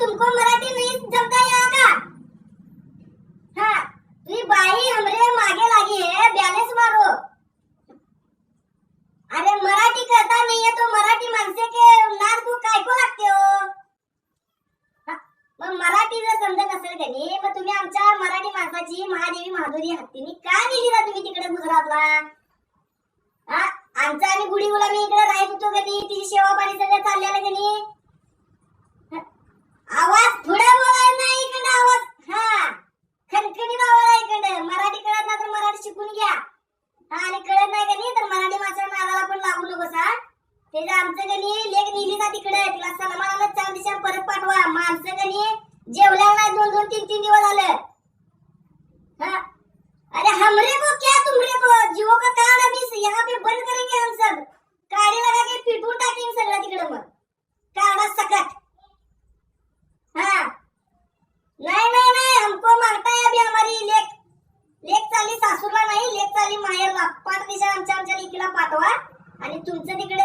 तुमको मराठी नहीं जमता यहाँ का? हाँ तुझी बाई हमरे मागे लागी है बैलेंस मारो हो। अरे मराठी करता नहीं है तो मराठी माणसे के नाक तू काय को लागते हो? मग मराठी जर समजत असेल का नाही मग तुम्ही आमच्या मराठी माणसाची महादेवी माधुरी हत्तीने का नेली ना तुम्ही तिकडे गुजरातला? हा आमचा आम्ही गुढी गुलामी इकडे राहत होतो कधी तिची सेवा पाणी सगळं चाललेलं का नाही हा, आवाज थोडा बोलायला नाही इकडे आवाज हा खणखणीत आवाज आहे इकडे मराठी कळत नाही तर मराठी शिकून घ्या हा आणि कळत नाही का नाही तर मराठी माणसाच्या नादाला पण लागू नकोस हा त्याचं आमचं गणी लेख नेली ना तिकडे? तिला सन्मानानं चार दिशा परत पाठवा. माणसं गणी जेवल्या नाही दोन दोन तीन तीन दिवस झालं. हा? अरे हमरे को क्या तुमरे को? जीवो का कान अभी यहाँ पे बंद करेंगे हम सब. काढ़े लगा के पिटून टाकेंगे सगळं तिकडे मग. काढा सकट. हाँ? नहीं नहीं नहीं. हमको मांगता है अभी हमारी लेख लेख चालली सासूला नाही लेख चालली माहेरला. पाच दिशा आमच्या आमच्या लेकीला पाठवा. आणि तुमचं तिकडे